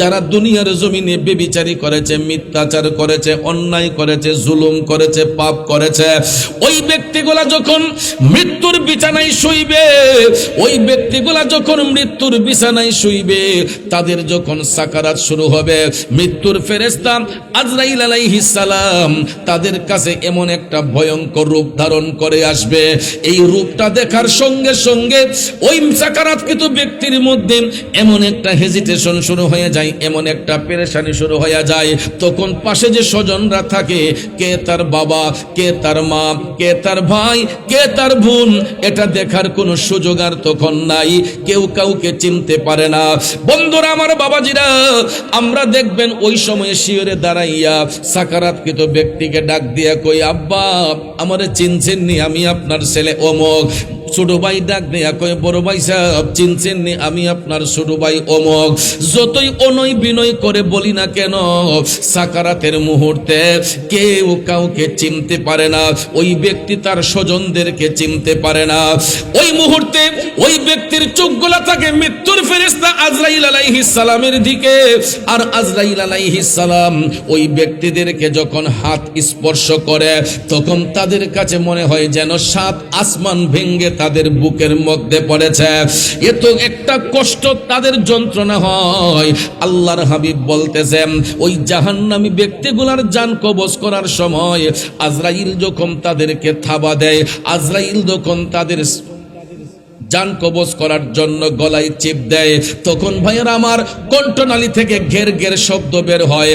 যারা দুনিয়ার জমিনে বেবিচারি করেছে, মিথ্যাচার করেছে, অন্যায় করেছে, জুলুম করেছে, পাপ করেছে, ওই ব্যক্তিগুলা যখন মৃত্যুর বিছানায় শুইবে, ওই ব্যক্তিগুলা যখন মৃত্যুর বিছানায় শুইবে, তাদের যখন সাকারাত শুরু হবে, মৃত্যুর ফেরেস্তা আজরাইল সালাম তাদের কাছে এমন একটা ভয়ঙ্কর রূপ ধারণ করে আসবে। এই রূপটা দেখার সঙ্গে সঙ্গে ওই সাকারাতকৃত ব্যক্তির মধ্যে এমন একটা হেজিটেশন শুরু হয়ে যায়, এমন একটা পেরেশানি শুরু হয়ে যায়। তখন পাশে যে স্বজনরা থাকে, কে তার বাবা, কে তার মা, কে তার ভাই, কে তার বোন, এটা দেখার কোনো সুযোগ আর তখন নাই। কেউ কাউকে চিনতে পারে না। বন্ধুরা, আমার বাবাজিরা, আমরা দেখবেন ওই সময়ে শিওরে দাঁড়াইয়া সাকারাতকৃত ব্যক্তিকে ডাক দিয়া কই, আব্বা, আমারে চিনছেন নি আমি আপনার ছেলে অমক। ছোট ভাই ডাক বড় ভাই সাহেব, চিনছেন নি আমি আপনার ছোট ভাই অমক? যতই অনয় বিনয় করে বলি না কেন, সাকারাতের মুহূর্তে কেউ কাউকে চিনতে পারে না। ওই ব্যক্তি তার স্বজনদেরকে চিনতে পারে না। ওই মুহূর্তে ওই ব্যক্তির চোখগুলা থাকে মৃত্যুর ফেরেস্তা আজরাইল আলাইহিস সালামের দিকে। আর আজরাইল আলাইহিস সালাম ওই ব্যক্তিদেরকে যখন হাত স্পর্শ করে, তখন তাদের কাছে মনে হয় যেন সাত আসমান ভেঙ্গে তাদের বুকের মধ্যে পড়েছে। এত একটা কষ্ট, তাদের যন্ত্রণা হয়। আল্লাহর হাবিব বলতেছেন ওই জাহান্নামী ব্যক্তিগুলার জান কবজ করার সময় আজরাইল যখন তাদেরকে থাবা দেয়, আজরাইল যখন তাদের যান কবজ করার জন্য গলায় চিপ দেয়। তখন ভাইয়ের আমার কণ্ঠনালী থেকে ঘের ঘের শব্দ বের হয়।